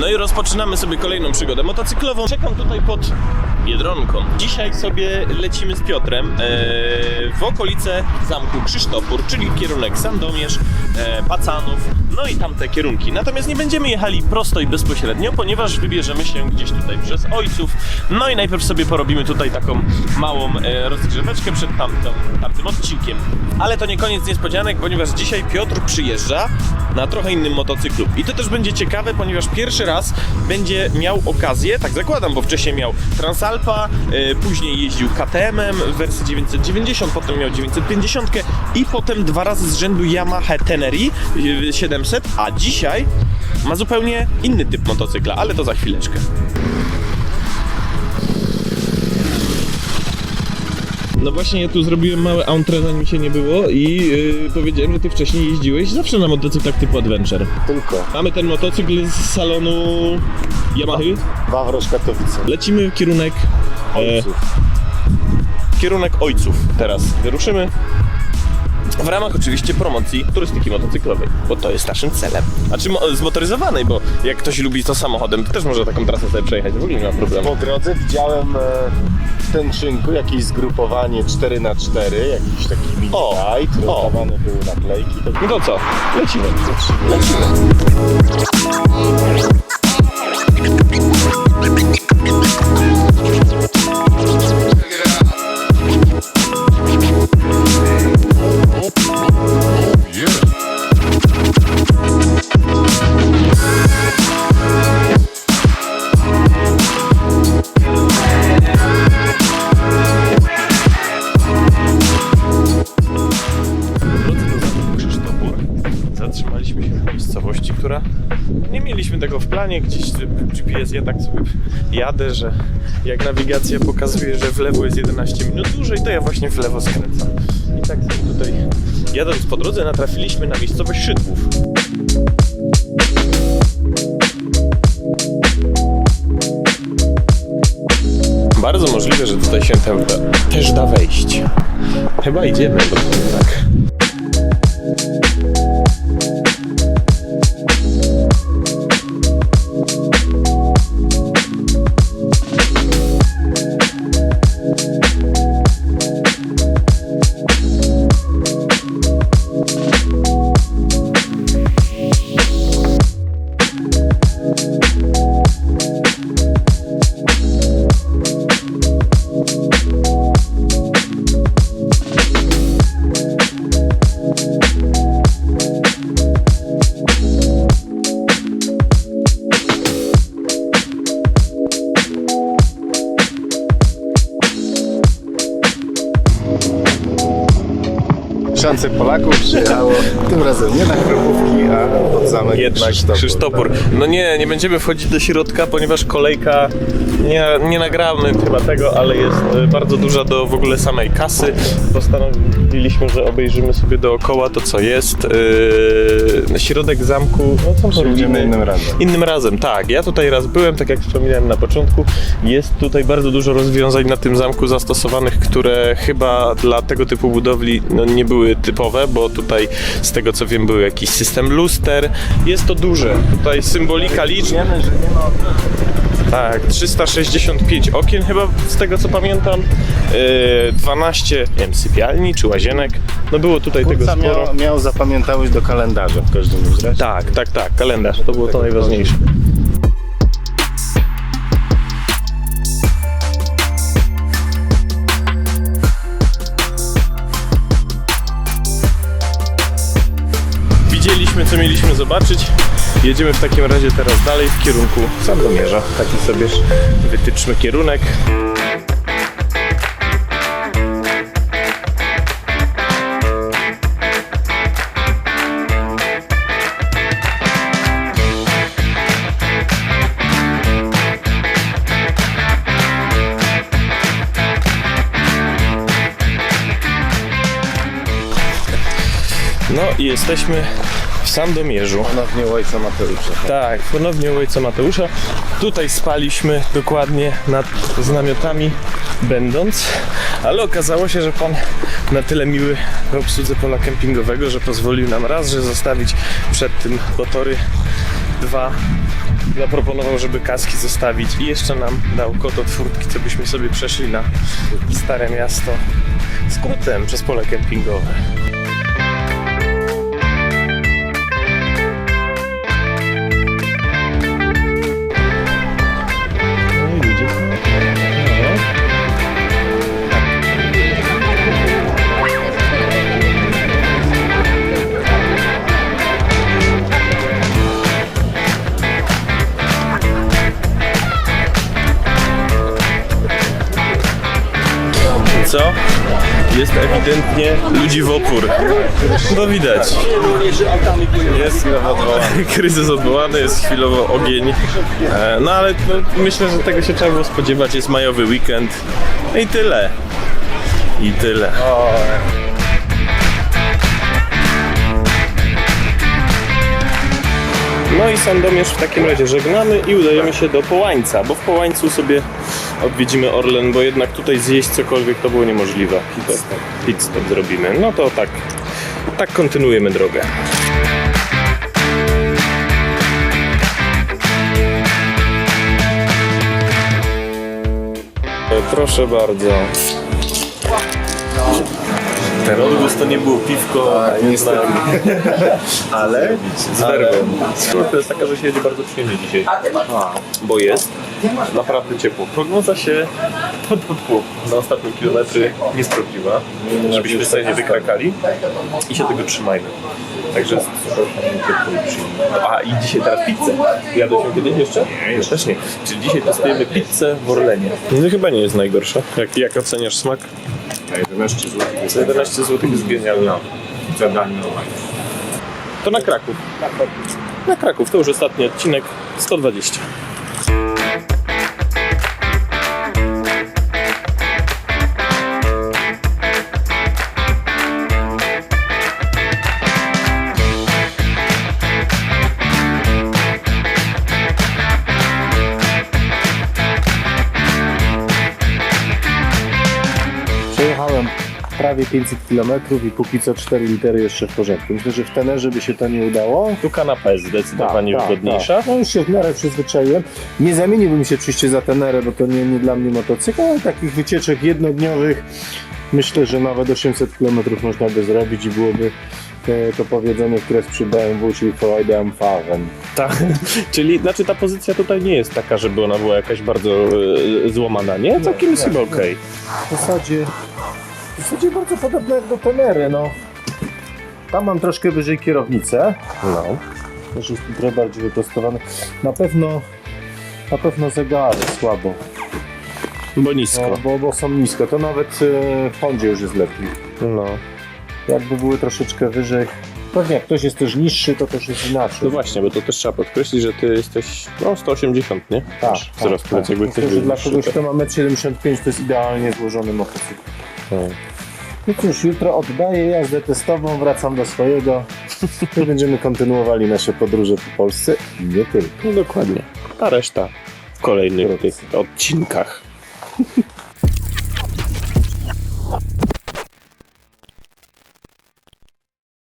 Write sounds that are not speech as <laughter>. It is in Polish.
No i rozpoczynamy sobie kolejną przygodę motocyklową. Czekam tutaj pod Biedronką. Dzisiaj sobie lecimy z Piotrem e, w okolice zamku Krzysztofur, czyli kierunek Sandomierz, e, Pacanów, no i tamte kierunki. Natomiast nie będziemy jechali prosto i bezpośrednio, ponieważ wybierzemy się gdzieś tutaj przez ojców. No i najpierw sobie porobimy tutaj taką małą e, rozgrzeweczkę przed tamtą, tamtym odcinkiem. Ale to nie koniec niespodzianek, ponieważ dzisiaj Piotr przyjeżdża na trochę innym motocyklu. I to też będzie ciekawe, ponieważ pierwszy raz będzie miał okazję, tak zakładam, bo wcześniej miał Transalpa, e, później jeździł KTM-em w wersji 990, potem miał 950 i potem dwa razy z rzędu Yamaha Teneri e, 700, a dzisiaj ma zupełnie inny typ motocykla, ale to za chwileczkę. No właśnie, ja tu zrobiłem małe entre, zanim się nie było i yy, powiedziałem, że ty wcześniej jeździłeś zawsze na motocyklach typu Adventure. Tylko. Mamy ten motocykl z salonu Yamahy. Wawrosz Katowice. Lecimy w kierunek, e, Ojców. kierunek ojców teraz. Wyruszymy. W ramach oczywiście promocji turystyki motocyklowej, bo to jest naszym celem. A czy mo- zmotoryzowanej, bo jak ktoś lubi to samochodem, to też może taką trasę sobie przejechać, w ogóle nie ma problemu. Po drodze widziałem e, w Tęczynku jakieś zgrupowanie 4x4, jakiś taki mini O, ride, o. rozdawane były naklejki. To No to co? Lecimy. Lecimy. Tego w planie. Gdzieś GPS ja tak sobie jadę, że jak nawigacja pokazuje, że w lewo jest 11 minut dłużej, to ja właśnie w lewo skręcam. I tak sobie tutaj jadąc po drodze natrafiliśmy na miejscowość Szydłów. Bardzo możliwe, że tutaj się te, też da wejść. Chyba idziemy, bo tak. Tysiące Polaków przyjechało, tym razem nie na Kromówki, a pod zamek Jednak Krzysztofur. Krzysztopur. No nie, nie będziemy wchodzić do środka, ponieważ kolejka, nie, nie nagramy chyba tego, ale jest e, bardzo duża do w ogóle samej kasy. Postanowiliśmy, że obejrzymy sobie dookoła to, co jest. Yy, środek zamku, no co Przyjdziemy innym razem. Innym razem, tak. Ja tutaj raz byłem, tak jak wspominałem na początku. Jest tutaj bardzo dużo rozwiązań na tym zamku zastosowanych, które chyba dla tego typu budowli no, nie były typowe, bo tutaj z tego co wiem był jakiś system luster. Jest to duże. Tutaj symbolika liczb. Tak, 365 okien chyba z tego co pamiętam. Yy, 12 nie wiem, sypialni czy łazienek. No było tutaj tego Kurca sporo. miał, miał zapamiętałość do kalendarza w każdym razie. Tak, tak, tak, kalendarz. To było to Tego najważniejsze. Co mieliśmy zobaczyć. Jedziemy w takim razie teraz dalej w kierunku Sandomierza. Taki sobie wytyczmy kierunek. No i jesteśmy w Sandomierzu. Ponownie ojca Mateusza. Tak, ponownie u ojca Mateusza. Tutaj spaliśmy dokładnie nad z namiotami będąc, ale okazało się, że pan na tyle miły w obsłudze pola kempingowego, że pozwolił nam raz, że zostawić przed tym motory dwa zaproponował, żeby kaski zostawić i jeszcze nam dał kod od furtki, co byśmy sobie przeszli na Stare Miasto skrótem przez pole kempingowe. Jest ewidentnie ludzi w opór. No widać. Jest kryzys odwołany, jest chwilowo ogień. E, No ale myślę, że tego się trzeba było spodziewać. Jest majowy weekend. No i tyle. I tyle. No i Sandomierz w takim razie żegnamy i udajemy się do Połańca, bo w Połańcu sobie odwiedzimy Orlen, bo jednak tutaj zjeść cokolwiek to było niemożliwe. Pit stop, Pit stop zrobimy. No to tak, tak kontynuujemy drogę. E, Proszę bardzo. Ten odgłos to nie było piwko, niestety. <laughs> ale z werwą. To jest taka, że się jedzie bardzo przyjemnie dzisiaj. Bo jest naprawdę ciepło. Prognoza się na ostatnie kilometry nie sprawdziła, żebyśmy sobie nie wykrakali i się tego trzymajmy. Także. A i dzisiaj teraz pizzę. Jadłeś ją kiedyś jeszcze? Nie, też nie. Czyli dzisiaj testujemy pizzę w Orlenie. No chyba nie jest najgorsza. Jak, jak oceniasz smak? Na 11 zł. Za 11 zł jest genialna. Zadanie. To na Kraków. Na Kraków, to już ostatni odcinek 120. Przejechałem prawie 500 km i póki co 4 litery jeszcze w porządku. Myślę, że w tenerze by się to nie udało. Tu kanapa jest zdecydowanie Tak, wygodniejsza. tak. No już się w miarę przyzwyczaiłem. Nie zamieniłbym się oczywiście za tenerę, bo to nie, nie dla mnie motocykl, ale takich wycieczek jednodniowych myślę, że nawet 800 km można by zrobić i byłoby to powiedzenie, które jest przy BMW, czyli Freude am Fahren. Tak. <laughs> Czyli znaczy ta pozycja tutaj nie jest taka, żeby ona była jakaś bardzo e, złamana, nie? Całkiem jest chyba okej. W zasadzie, w zasadzie bardzo podobne jak do tenery, no. Tam mam troszkę wyżej kierownicę. No. Też jest trochę bardziej wyprostowany. Na pewno, na pewno zegary słabo, Bo nisko. no, bo, bo są nisko. To nawet e, w Hondzie już jest lepiej. No. Jakby były troszeczkę wyżej. Pewnie jak ktoś jest też niższy, to też jest inaczej. No właśnie, bo to też trzeba podkreślić, że ty jesteś no 180, nie? tak, Masz Wzrost tak, jakby Myślę, że dla kogoś, tak. kto ma 1,75 m, to jest idealnie złożony motocykl. No. No cóż, jutro oddaję jazdę testową, wracam do swojego i będziemy kontynuowali nasze podróże po Polsce i nie tylko. No dokładnie. A reszta w kolejnych tych odcinkach.